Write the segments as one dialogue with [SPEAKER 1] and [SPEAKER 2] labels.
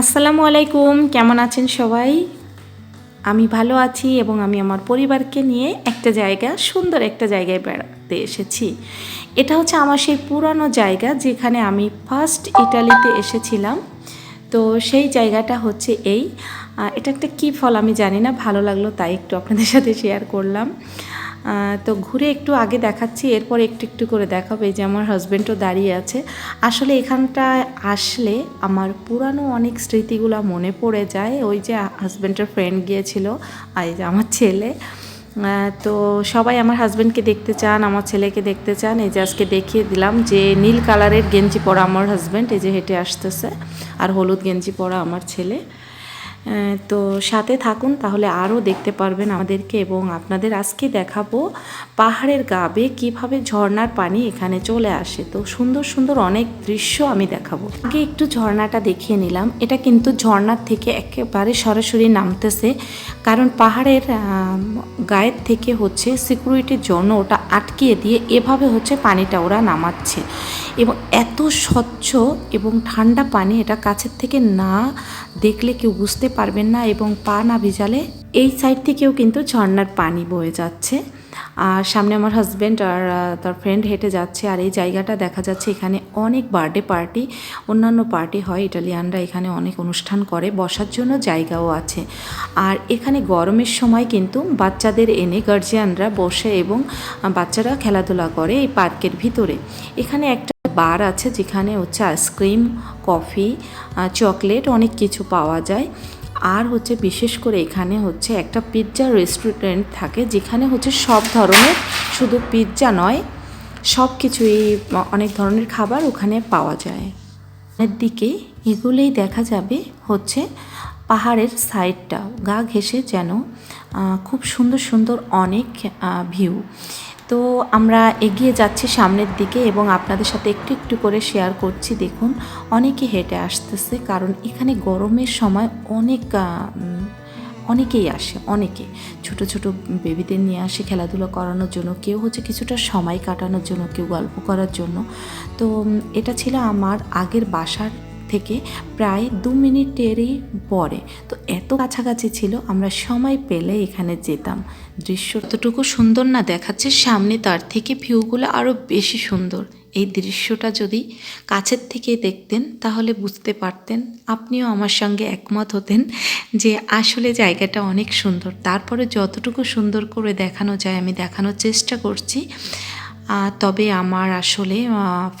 [SPEAKER 1] আসসালামু আলাইকুম, কেমন আছেন সবাই? আমি ভালো আছি এবং আমি আমার পরিবারকে নিয়ে একটা জায়গা, সুন্দর একটা জায়গায় বেড়াতে এসেছি। এটা হচ্ছে আমার সেই পুরানো জায়গা যেখানে আমি ফার্স্ট ইটালিতে এসেছিলাম। তো সেই জায়গাটা হচ্ছে এই। এটা একটা কী ফল আমি জানি না, ভালো লাগল তাই একটু আপনাদের সাথে শেয়ার করলাম। তো ঘুরে একটু আগে দেখাচ্ছি, এরপর একটু একটু করে দেখাবো। যে আমার হাজব্যান্ডও দাঁড়িয়ে আছে। আসলে এখানটায় আসলে আমার পুরানো অনেক স্মৃতিগুলো মনে পড়ে যায়। ওই যে হাজব্যান্ডের ফ্রেন্ড গিয়েছিল এই যে আমার ছেলে। তো সবাই আমার হাজব্যান্ডকে দেখতে চান, আমার ছেলেকে দেখতে চান। এই যে আজকে দেখিয়ে দিলাম যে নীল কালারের গেঞ্জি পরা আমার হাজব্যান্ড এই যে হেঁটে আসতেছে। আর হলুদ গেঞ্জি পরা আমার ছেলে। তো সাথে থাকুন, তাহলে আরও দেখতে পারবেন আমাদেরকে এবং আপনাদের আজকে দেখাবো পাহাড়ের গাবে কীভাবে ঝর্ণার পানি এখানে চলে আসে। তো সুন্দর সুন্দর অনেক দৃশ্য আমি দেখাবো। আগে একটু ঝর্ণাটা দেখিয়ে নিলাম। এটা কিন্তু ঝর্ণার থেকে একেবারে সরাসরি নামতেছে, কারণ পাহাড়ের গায়ের থেকে হচ্ছে সিকিউরিটির জন্য ওটা আটকিয়ে দিয়ে এভাবে হচ্ছে পানিটা ওরা নামাচ্ছে। এবং এত স্বচ্ছ এবং ঠান্ডা পানি এটা কাছের থেকে না দেখলে কেউ বুঝতে পারবেন না এবং পা না ভিজালে এই সাইড থেকেও কিন্তু ঝর্নার পানি বয়ে যাচ্ছে। আর সামনে আমার হাজব্যান্ড আর তার ফ্রেন্ড হেঁটে যাচ্ছে আর এই জায়গাটা দেখা যাচ্ছে এখানে অনেক বার্থডে পার্টি অন্যান্য পার্টি হয়। ইটালিয়ানরা এখানে অনেক অনুষ্ঠান করে, বসার জন্য জায়গাও আছে। আর এখানে গরমের সময় কিন্তু বাচ্চাদের এনে গার্জিয়ানরা বসে এবং বাচ্চারা খেলাধুলা করে এই পার্কের ভিতরে। এখানে একটা বার আছে যেখানে হচ্ছে আইসক্রিম কফি চকলেট অনেক কিছু পাওয়া যায়। আর হচ্ছে বিশেষ করে এখানে হচ্ছে একটা পিৎজা রেস্টুরেন্ট থাকে, যেখানে হচ্ছে সব ধরনের শুধু পিৎজা নয়, সব কিছুই অনেক ধরনের খাবার ওখানে পাওয়া যায়। এর দিকে এগুলোই দেখা যাবে হচ্ছে পাহাড়ের সাইডটা গা ঘেঁষে যেন খুব সুন্দর সুন্দর অনেক ভিউ তো আমরা এগিয়ে যাচ্ছি সামনের দিকে এবং আপনাদের সাথে একটু একটু করে শেয়ার করছি। দেখুন, অনেকে হেঁটে আসতেছে কারণ এখানে গরমের সময় অনেক অনেকেই আসে, অনেকে। ছোট ছোট বেবিদের নিয়ে আসে খেলাধুলা করানোর জন্য, কেউ হচ্ছে কিছুটা সময় কাটানোর জন্য, কেউ গল্প করার জন্য। তো এটা ছিল আমার আগের বাসার থেকে প্রায় দু মিনিটেরই পরে। তো এত কাছাকাছি ছিল, আমরা সময় পেলে এখানে যেতাম। দৃশ্য এতটুকু সুন্দর না দেখাচ্ছে, সামনে তার থেকে ভিউগুলো আরও বেশি সুন্দর। এই দৃশ্যটা যদি কাছের থেকে দেখতেন, তাহলে বুঝতে পারতেন, আপনিও আমার সঙ্গে একমত হতেন যে আসলে জায়গাটা অনেক সুন্দর। তারপরে যতটুকু সুন্দর করে দেখানো যায়, আমি দেখানোর চেষ্টা করছি। তবে আমার আসলে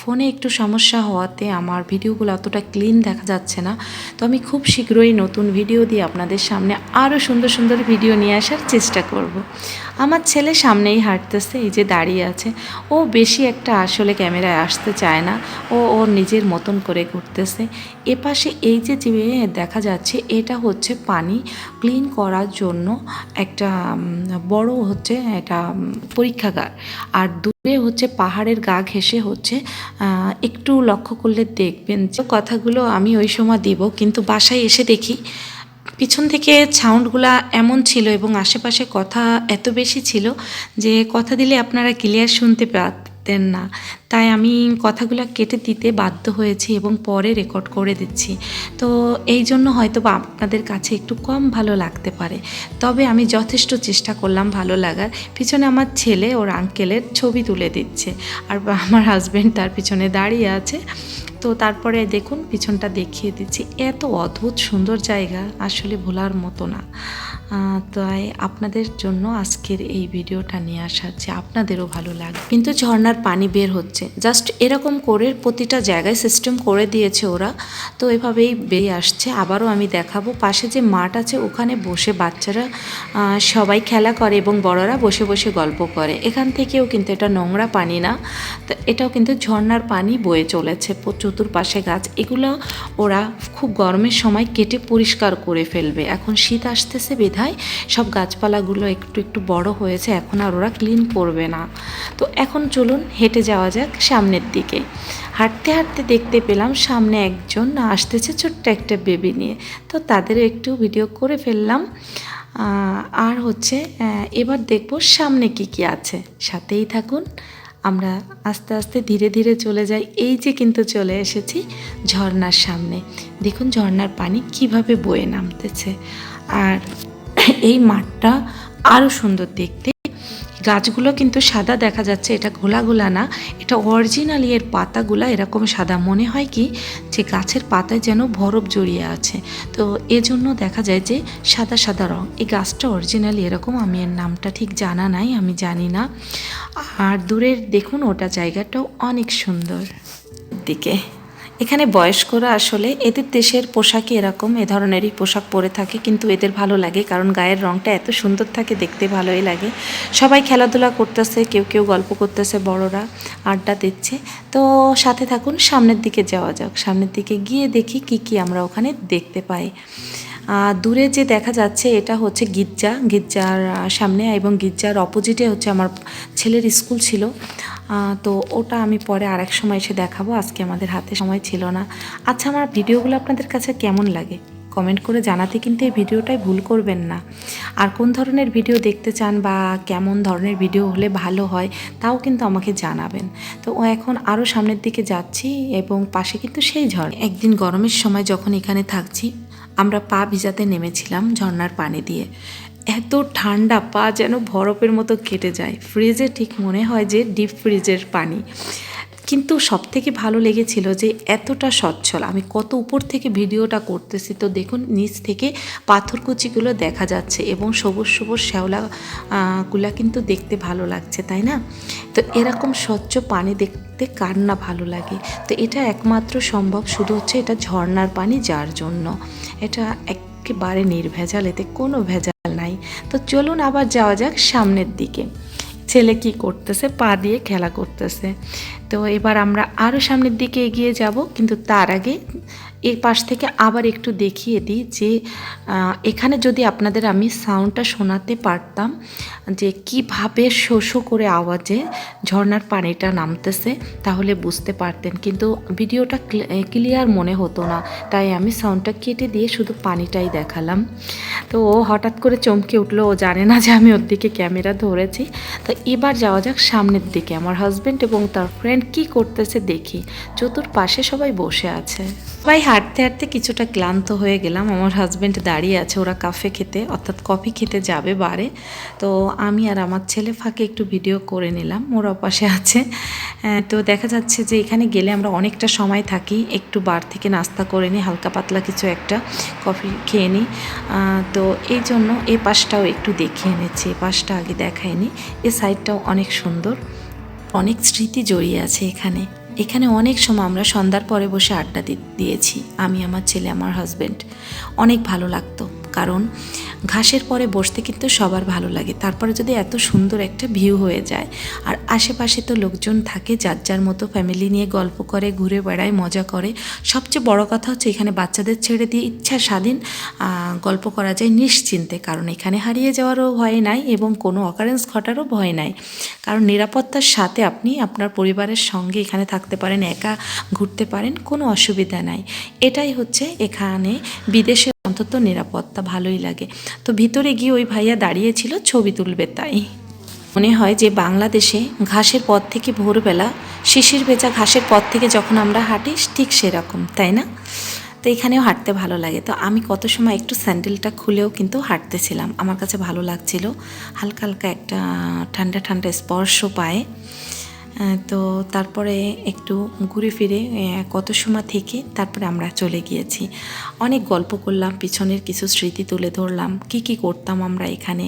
[SPEAKER 1] ফোনে একটু সমস্যা হওয়াতে আমার ভিডিওগুলো অতটা ক্লিন দেখা যাচ্ছে না। তো আমি খুব শীঘ্রই নতুন ভিডিও দিয়ে আপনাদের সামনে আরও সুন্দর সুন্দর ভিডিও নিয়ে আসার চেষ্টা করব। আমার ছেলে সামনেই হাঁটতেছে, এই যে দাঁড়িয়ে আছে। ও বেশি একটা আসলে ক্যামেরায় আসতে চায় না। ও ওর নিজের মতন করে ঘুরতেছে। এপাশে এই যে যে দেখা যাচ্ছে, এটা হচ্ছে পানি। ক্লিন করার জন্য একটা বড় হচ্ছে এটা পরীক্ষাগার। আর দূরে হচ্ছে পাহাড়ের গা ঘেঁষে হচ্ছে একটু লক্ষ্য করলে দেখবেন যে কথাগুলো আমি ওই সময় দিব, কিন্তু বাসায় এসে দেখি পিছন থেকে সাউন্ডগুলা এমন ছিল এবং আশেপাশে কথা এত বেশি ছিল যে কথা দিলে আপনারা ক্লিয়ার শুনতে পারতেন না। তাই আমি কথাগুলো কেটে দিতে বাধ্য হয়েছি এবং পরে রেকর্ড করে দিচ্ছি। তো এই জন্য হয়তো বা আপনাদের কাছে একটু কম ভালো লাগতে পারে। তবে আমি যথেষ্ট চেষ্টা করলাম ভালো লাগার। পিছনে আমার ছেলে, ওর আঙ্কেলের ছবি তুলে দিচ্ছে। আর আমার হাজব্যান্ড তার পিছনে দাঁড়িয়ে আছে। তো তারপরে দেখুন, পিছনটা দেখিয়ে দিচ্ছি। এত অদ্ভুত সুন্দর জায়গা, আসলে ভোলার মতো না। তাই আপনাদের জন্য আজকের এই ভিডিওটা নিয়ে আসা যে আপনাদেরও ভালো লাগবে। কিন্তু ঝর্নার পানি বের হচ্ছে। জাস্ট এরকম করে প্রতিটা জায়গায় সিস্টেম করে দিয়েছে ওরা। তো এভাবেই বেরিয়ে আসছে। আবারও আমি দেখাবো। পাশে যে মাঠ আছে, ওখানে বসে বাচ্চারা সবাই খেলা করে এবং বড়রা বসে বসে গল্প করে। এখান থেকেও কিন্তু এটা নোংরা পানি না। তো এটাও কিন্তু ঝর্নার পানি বয়ে চলেছে। চতুর্পাশে গাছ। এগুলো ওরা খুব গরমের সময় কেটে পরিষ্কার করে ফেলবে। এখন শীত আসতেছে বিধায় সব গাছপালাগুলো একটু একটু বড় হয়েছে, এখন আর ওরা ক্লিন করবে না। তো এখন চলুন হেঁটে যাওয়া যাক সামনের দিকে। হাঁটতে হাঁটতে দেখতে পেলাম সামনে একজন আসতেছে ছোট্ট একটা বেবি নিয়ে। তো তাদের একটু ভিডিও করে ফেললাম। আর হচ্ছে এবার দেখব সামনে কি কি আছে। সাথেই থাকুন, আমরা আস্তে আস্তে ধীরে ধীরে চলে যাই। এই যে কিন্তু চলে এসেছি ঝর্ণার সামনে। দেখুন ঝর্ণার পানি কীভাবে বয়ে নামতেছে। আর এই মাঠটা আরও সুন্দর দেখতে। গাছগুলো কিন্তু সাদা দেখা যাচ্ছে, এটা ঘোলা ঘোলা না, এটা অরিজিনালি এর পাতাগুলা এরকম সাদা। মনে হয় কি যে গাছের পাতায় যেন বরফ জড়িয়ে আছে। তো এজন্য দেখা যায় যে সাদা সাদা রং। এই গাছটা অরিজিনালি এরকম, আমি এর নামটা ঠিক জানা নাই, আমি জানি না। আর দূরের দেখুন ওটা জায়গাটাও অনেক সুন্দর। দিকে। এখানে বয়স্করা আসলে এদের দেশের পোশাকই এরকম, এ ধরনেরই পোশাক পরে থাকে, কিন্তু এদের ভালো লাগে কারণ গায়ের রঙটা এত সুন্দর থাকে, দেখতে ভালোই লাগে। সবাই খেলাধুলা করতেছে, কেউ কেউ গল্প করতেছে, বড়রা আড্ডা দিচ্ছে। তো সাথে থাকুন, সামনের দিকে যাওয়া যাক। সামনের দিকে গিয়ে দেখি কি কি আমরা ওখানে দেখতে পাই। দূরে যে দেখা যাচ্ছে, এটা হচ্ছে গির্জা। গির্জার সামনে এবং গির্জার অপোজিটে হচ্ছে আমার ছেলের স্কুল ছিল। তো ওটা আমি পরে আরেক সময় এসে দেখাবো। আজকে আমাদের হাতে সময় ছিল না। আচ্ছা আমার ভিডিওগুলো আপনাদের কাছে কেমন লাগে? কমেন্ট করে জানাতে কিন্তু এই ভিডিওটাই ভুল করবেন না। আর কোন ধরনের ভিডিও দেখতে চান বা কেমন ধরনের ভিডিও হলে ভালো হয়, তাও কিন্তু আমাকে জানাবেন। তো ও এখন আরও সামনের দিকে যাচ্ছি এবং পাশে কিন্তু সেই ঝড়। একদিন গরমের সময় যখন এখানে থাকছি আমরা পা ভিজাতে নেমেছিলাম ঝর্নার পানি দিয়ে। এত ঠান্ডা পা যেন বরফের মতো কেটে যায়। ফ্রিজে ঠিক মনে হয় যে ডিপ ফ্রিজের পানি। কিন্তু সব থেকে ভালো লেগেছিল যে এতটা সচ্ছল। আমি কত উপর থেকে ভিডিওটা করতেছি তো দেখুন নিচ থেকে পাথরকুচিগুলো দেখা যাচ্ছে এবং সবুজ সবুজ শ্যাওলা আহ, গুলা কিন্তু দেখতে ভালো লাগছে তাই না? তো এরকম স্বচ্ছ পানি দেখতে কার না ভালো লাগে? তো এটা একমাত্র সম্ভব শুধু হচ্ছে এটা ঝর্নার পানি যার জন্য। এটা একেবারে নির্ভেজাল এতে কোনো ভেজাল নাই। তো চলুন আবার যাওয়া যাক সামনের দিকে। ছেলে কি করতেছে? পা দিয়ে খেলা করতেছে। তো এবার আমরা আরও সামনের দিকে এগিয়ে যাব, কিন্তু তার আগে এর পাশ থেকে আবার একটু দেখিয়ে দিই যে এখানে যদি আপনাদের আমি সাউন্ডটা শোনাতে পারতাম যে কীভাবে শো শো করে আওয়াজে ঝর্নার পানিটা নামতেছে, তাহলে বুঝতে পারতেন। কিন্তু ভিডিওটা ক্লিয়ার মনে হতো না, তাই আমি সাউন্ডটা কেটে দিয়ে শুধু পানিটাই দেখালাম। তো ও হঠাৎ করে চমকে উঠল, ও জানে না যে আমি ওর দিকে ক্যামেরা ধরেছি। তো এবার যাওয়া যাক সামনের দিকে, আমার হাজব্যান্ড এবং তার ফ্রেন্ড কি করতেছে দেখি। চতুর্পাশে সবাই বসে আছে। সবাই হাঁটতে হাঁটতে কিছুটা ক্লান্ত হয়ে গেলাম। আমার হাজব্যান্ড দাঁড়িয়ে আছে, ওরা কাফে খেতে, অর্থাৎ কফি খেতে যাবে বারে। তো আমি আর আমার ছেলে ফাঁকে একটু ভিডিও করে নিলাম ওরা পাশে আছে। তো দেখা যাচ্ছে যে এখানে গেলে আমরা অনেকটা সময় থাকি, একটু বার থেকে নাস্তা করে নিই, হালকা পাতলা কিছু একটা কফি খেয়ে নিই। তো এই জন্য এই পাশটাও একটু দেখিয়ে এনেছি এই পাশটা আগে দেখায়নি, এ সাইডটাও অনেক সুন্দর। অনেক স্মৃতি জড়িয়ে আছে এখানে। এখানে অনেক সময় আমরা সন্ধ্যার পরে বসে আড্ডা দিয়েছি, আমি, আমার ছেলে, আমার হাজব্যান্ড অনেক ভালো লাগতো। কারণ ঘাসের পরে বসতে কিন্তু সবার ভালো লাগে। তারপরে যদি এত সুন্দর একটা ভিউ হয়ে যায়, আর আশেপাশে তো লোকজন থাকে যার যার মতো ফ্যামিলি নিয়ে গল্প করে, ঘুরে বেড়ায়, মজা করে। সবচেয়ে বড় কথা হচ্ছে এখানে বাচ্চাদের ছেড়ে দিয়ে ইচ্ছা স্বাধীন গল্প করা যায় নিশ্চিন্তে, কারণ এখানে হারিয়ে যাওয়ারও ভয় নাই এবং কোনো অকারেন্স ঘটারও ভয় নাই। কারণ নিরাপত্তার সাথে আপনি আপনার পরিবারের সঙ্গে এখানে থাকতে পারেন, একা ঘুরতে পারেন, কোনো অসুবিধা নাই। এটাই হচ্ছে এখানে বিদেশে অন্তত নিরাপত্তা ভালোই লাগে। তো ভিতরে গিয়ে ওই ভাইয়া দাঁড়িয়েছিল ছবি তুলবে তাই। মনে হয় যে বাংলাদেশে ঘাসের পথ থেকে ভোরবেলা, শিশির ভেজা ঘাসের পথ থেকে যখন আমরা হাঁটি, ঠিক সেরকম, তাই না? তো এখানেও হাঁটতে ভালো লাগে। তো আমি কত সময় একটু স্যান্ডেলটা খুলেও কিন্তু হাঁটতেছিলাম। আমার কাছে ভালো লাগছিল। হালকা হালকা একটা ঠান্ডা ঠান্ডা স্পর্শ পায়। তো তারপরে একটু ঘুরে ফিরে কত সময় থেকে তারপরে আমরা চলে গিয়েছি। অনেক গল্প করলাম, পিছনের কিছু স্মৃতি তুলে ধরলাম, কি কি করতাম আমরা এখানে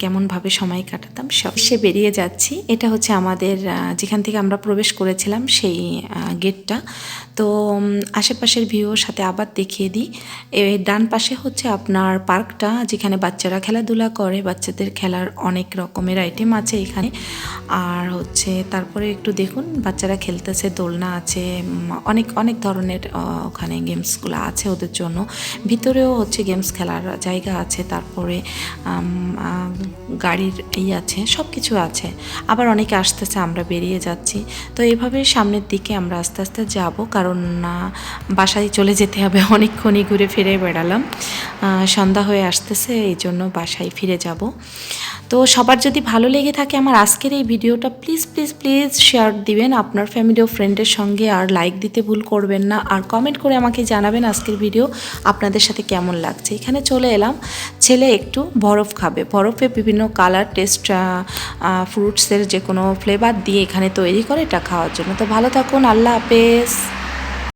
[SPEAKER 1] কেমনভাবে সময় কাটাতাম, সব সে বেরিয়ে যাচ্ছি। এটা হচ্ছে আমাদের যেখান থেকে আমরা প্রবেশ করেছিলাম সেই গেটটা তো আশেপাশের ভিউর সাথে আবার দেখিয়ে দিই। এই ডান পাশে হচ্ছে আপনার পার্কটা যেখানে বাচ্চারা খেলাধুলা করে, বাচ্চাদের খেলার অনেক রকমের আইটেম আছে এখানে। আর হচ্ছে তারপরে একটু দেখুন, বাচ্চারা খেলতেছে, দোলনা আছে অনেক অনেক ধরনের ওখানে গেমসগুলো আছে ওদের জন্য। ভিতরেও হচ্ছে গেমস খেলার জায়গা আছে। তারপরে গাড়ির ই আছে সব কিছু আছে। আবার অনেকে আসতেছে, আমরা বেরিয়ে যাচ্ছি। তো এভাবে সামনের দিকে আমরা আস্তে আস্তে যাব, কারণ, না, বাসায় চলে যেতে হবে। অনেকক্ষণই ঘুরে ফিরে বেড়ালাম। সন্ধ্যা হয়ে আসতেছে এই জন্য বাসায় ফিরে যাব। তো সবার যদি ভালো লেগে থাকে আমার আজকের এই ভিডিওটা প্লিজ প্লিজ প্লিজ শেয়ার দিবেন আপনার ফ্যামিলি ও ফ্রেন্ডের সঙ্গে আর লাইক দিতে ভুল করবেন না। আর কমেন্ট করে আমাকে জানাবেন আজকের ভিডিও আপনাদের সাথে কেমন লাগছে। এখানে চলে এলাম। ছেলে একটু বরফ খাবে। বরফে বিভিন্ন কালার টেস্ট ফ্রুটসের যে কোনো ফ্লেভার দিয়ে এখানে তৈরি করে এটা খাওয়ার জন্য। তো ভালো থাকুন। আল্লাহ হাফেজ।